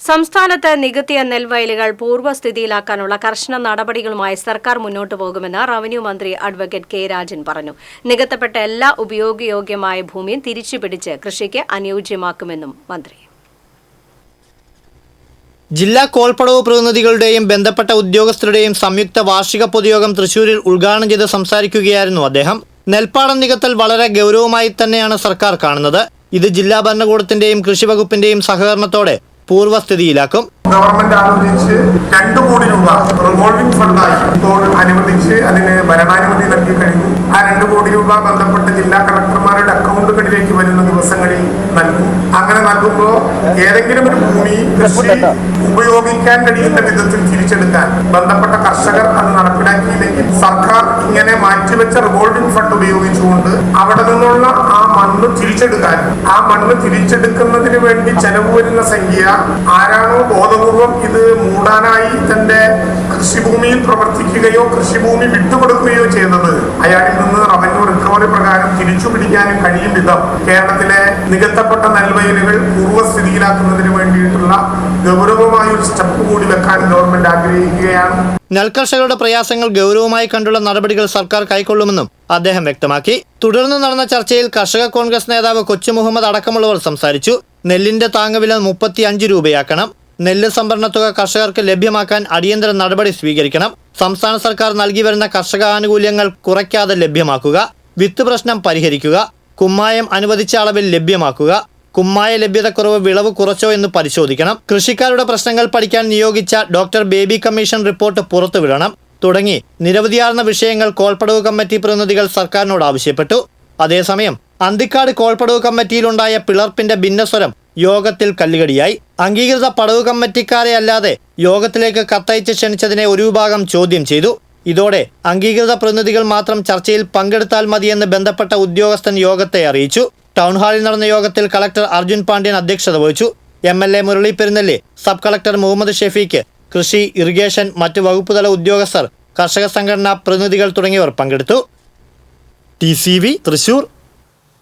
സംസ്ഥാനത്ത് നികത്തിയ നെൽവയലുകൾ പൂർവസ്ഥിതിയിലാക്കാനുള്ള കർശന നടപടികളുമായി സർക്കാർ മുന്നോട്ടു പോകുമെന്ന് റവന്യൂ മന്ത്രി അഡ്വക്കേറ്റ് കെ രാജൻ പറഞ്ഞു. നികത്തപ്പെട്ട എല്ലാ ഉപയോഗയോഗ്യമായ ഭൂമിയും തിരിച്ചുപിടിച്ച് കൃഷിക്ക് അനുയോജ്യമാക്കുമെന്നും മന്ത്രി. ജില്ലാ കോൾപ്പടവ് പ്രതിനിധികളുടെയും ബന്ധപ്പെട്ട ഉദ്യോഗസ്ഥരുടെയും സംയുക്ത വാർഷിക പൊതുയോഗം തൃശൂരിൽ ഉദ്ഘാടനം ചെയ്ത് സംസാരിക്കുകയായിരുന്നു അദ്ദേഹം. നെൽപ്പാടം നികത്തൽ വളരെ ഗൗരവമായി തന്നെയാണ് സർക്കാർ കാണുന്നത്. ഇത് ജില്ലാ ഭരണകൂടത്തിന്റെയും കൃഷി വകുപ്പിന്റെയും സഹകരണത്തോടെ പൂർവസ്ഥിതിയിലാക്കും ഗവൺമെന്റ് ആലോചിച്ച് രണ്ടു കോടി രൂപ റിവോൾവിംഗ് ഫണ്ടായി ഇപ്പോൾ അനുവദിച്ച് അതിന് ഭരണാനുമതി നൽകി കഴിഞ്ഞു. ആ രണ്ടു കോടി രൂപ ബന്ധപ്പെട്ട ജില്ലാ കളക്ടർമാരുടെ അക്കൗണ്ടുകളിലേക്ക് വരുന്ന ദിവസങ്ങളിൽ നൽകും. അങ്ങനെ നൽകുമ്പോൾ ഏതെങ്കിലും ഒരു ഭൂമി കൃഷി ഉപയോഗിക്കാൻ കഴിയുന്ന വിധത്തിൽ തിരിച്ചെടുക്കാൻ ബന്ധപ്പെട്ട കർഷകർ അത് നടപ്പിലാക്കിയില്ലെങ്കിൽ സർക്കാർ ഇങ്ങനെ മാറ്റിവെച്ച റിവോൾവിംഗ് ഫണ്ട് ഉപയോഗിച്ചുകൊണ്ട് അവിടെ തിരിച്ചെടുക്കാൻ. ആ മണ്ണ് തിരിച്ചെടുക്കുന്നതിന് വേണ്ടി ചെലവ് വരുന്ന സംഖ്യ ആരാണോ ബോധപൂർവം ഇത് മൂടാനായി തന്റെ കൃഷിഭൂമിയിൽ പ്രവർത്തിക്കുകയോ കൃഷിഭൂമി വിട്ടുകൊടുക്കുകയോ ചെയ്തത്. അയാളിൽ നിന്ന് റവന്യൂ പ്രകാരം തിരിച്ചു പിടിക്കാനും കഴിയും വിധം കേരളത്തിലെ നികത്തപ്പെട്ട നെൽവയലുകൾ പൂർവസ്ഥിതിയിലാക്കുന്നതിന് വേണ്ടിയിട്ടുള്ള ഗൗരവമായ ഒരു സ്റ്റെപ്പ് കൂടി വെക്കാൻ ഗവൺമെന്റ് ആഗ്രഹിക്കുകയാണ്. നെൽകർഷകരുടെ പ്രയാസങ്ങൾ ഗൗരവമായി കണ്ടുള്ള നടപടികൾ സർക്കാർ കൈക്കൊള്ളുമെന്നും അദ്ദേഹം വ്യക്തമാക്കി. തുടർന്ന് നടന്ന ചർച്ചയിൽ കർഷക കോൺഗ്രസ് നേതാവ് കൊച്ചു മുഹമ്മദ് അടക്കമുള്ളവർ സംസാരിച്ചു. നെല്ലിന്റെ താങ്ങുവില മുപ്പത്തി അഞ്ച് രൂപയാക്കണം. നെല്ല് സംഭരണ തുക കർഷകർക്ക് ലഭ്യമാക്കാൻ അടിയന്തര നടപടി സ്വീകരിക്കണം. സംസ്ഥാന സർക്കാർ നൽകി വരുന്ന കർഷക ആനുകൂല്യങ്ങൾ കുറയ്ക്കാതെ ലഭ്യമാക്കുക. വിത്ത് പ്രശ്നം പരിഹരിക്കുക കുമ്മായം അനുവദിച്ച അളവിൽ ലഭ്യമാക്കുക കുമ്മായ ലഭ്യതക്കുറവ് വിളവ് കുറച്ചോ എന്ന് പരിശോധിക്കണം. കൃഷിക്കാരുടെ പ്രശ്നങ്ങൾ പഠിക്കാൻ നിയോഗിച്ച ഡോക്ടർ ബേബി കമ്മീഷൻ റിപ്പോർട്ട് പുറത്തുവിടണം. തുടങ്ങി നിരവധിയാർന്ന വിഷയങ്ങൾ കോൾപ്പടവ് കമ്മിറ്റി പ്രതിനിധികൾ സർക്കാരിനോട് ആവശ്യപ്പെട്ടു. അതേസമയം അന്തിക്കാട് കോൾപ്പടവ് കമ്മിറ്റിയിലുണ്ടായ പിളർപ്പിന്റെ ഭിന്നസ്വരം യോഗത്തിൽ കല്ലുകടിയായി. അംഗീകൃത പടവ് കമ്മിറ്റിക്കാരെ അല്ലാതെ യോഗത്തിലേക്ക് കത്തയച്ച് ക്ഷണിച്ചതിനെ ഒരു വിഭാഗം ചോദ്യം ചെയ്തു. ഇതോടെ അംഗീകൃത പ്രതിനിധികൾ മാത്രം ചർച്ചയിൽ പങ്കെടുത്താൽ മതിയെന്ന് ബന്ധപ്പെട്ട ഉദ്യോഗസ്ഥൻ യോഗത്തെ അറിയിച്ചു. ടൗൺ ഹാളിൽ നടന്ന യോഗത്തിൽ കളക്ടർ അർജുൻ പാണ്ഡ്യൻ അധ്യക്ഷത വഹിച്ചു. M L A Murali Perunnelli sub collector Muhammad Shefeeq കൃഷി ഇറിഗേഷൻ മറ്റ് വകുപ്പുതല ഉദ്യോഗസ്ഥർ കർഷക സംഘടനാ പ്രതിനിധികൾ തുടങ്ങിയവർ പങ്കെടുത്തു. ടി തൃശൂർ.